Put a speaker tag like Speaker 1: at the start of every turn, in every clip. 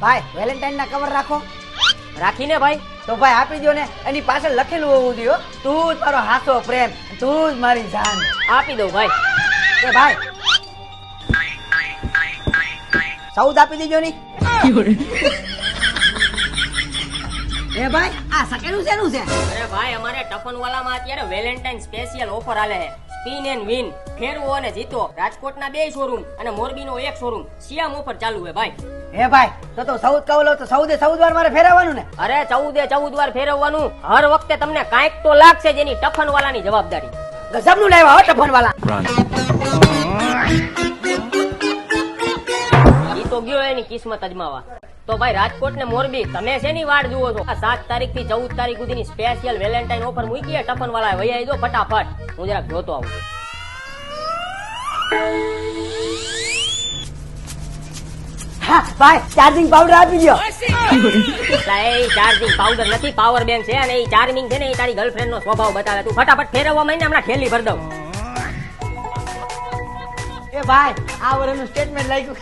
Speaker 1: ભાઈ વેલેન્ટાઇન ના કવર રાખો.
Speaker 2: રાખીને ભાઈ
Speaker 1: તો ભાઈ આપી દો ને એની પાછળ લખેલું હોવું જોઈએ હો. તું જ મારો હાસો પ્રેમ તું જ મારી જાન.
Speaker 2: આપી દઉં ભાઈ.
Speaker 1: એ ભાઈ. સૌદ આપી દેજો ની એ ભાઈ આ સકેલું શેનું છે?
Speaker 2: અરે ભાઈ અમારે ટફનવાલામાં અત્યારે વેલેન્ટાઇન સ્પેશિયલ ઓફર આલે છે. સ્પિન એન્ડ વિન ફેરવો અને જીતો. રાજકોટના બે શોરૂમ અને મોરબીનો એક શોરૂમ સિયામ ઓફર ચાલુ છે ભાઈ.
Speaker 1: હે ભાઈ તો તો સૌદ કવલો તો સૌદે સૌદ વાર મારે ફેરવવાનું ને?
Speaker 2: અરે ચૌદે ચૌદ વાર ફેરવવાનું. હર વખતે તમને કાંઈક તો લાગશે જેની ટફનવાલાની જવાબદારી.
Speaker 1: ગજબનું લાવ્યા હો ટફન વાળા
Speaker 2: ઈ તો ગયો એની કિસ્મત અજમાવા. તો ભાઈ રાજકોટ ને મોરબી તમે શેની વાડ જુઓ છો? આ સાત તારીખથી ચૌદ તારીખ સુધીની સ્પેશિયલ વેલેન્ટાઇન ઓફર મૂકી ટપન વાળા વૈયા દો ફટાફટ. હું જરાક જોતો આવું
Speaker 1: હા ભાઈ ચાર્જિંગ પાવડર આપી દો
Speaker 2: એ ચાર્જિંગ પાવડર નથી પાવર બેંક છે અને એ ચાર્જિંગ છે ને એ તારી ગર્લફ્રેન્ડ નો સ્વભાવ બતાવે. તું ફટાફટ ફેરવવા માંડીને હમણાં ઠેલી ભર દઉં.
Speaker 1: એ ભાઈ આ વર્ષનું સ્ટેટમેન્ટ લાગ્યું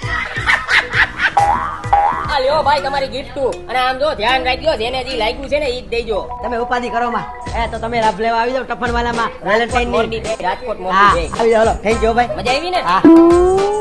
Speaker 2: લ્યો ભાઈ તમારી ગિફ્ટ અને આમ જો ધ્યાન રાખજો જેને જે લાગ્યું છે ને ઈ જ દેજો.
Speaker 1: તમે ઉપાધિ કરો માં. એ તો તમે લાભ લેવા આવી જાવ ટફન વાળામાં વેલેન્ટાઇન
Speaker 2: મોરબી રાજકોટ મોરબી
Speaker 1: આવી જાવ થેન્ક યુ ભાઈ.
Speaker 2: મજા આવી ને?
Speaker 1: હા.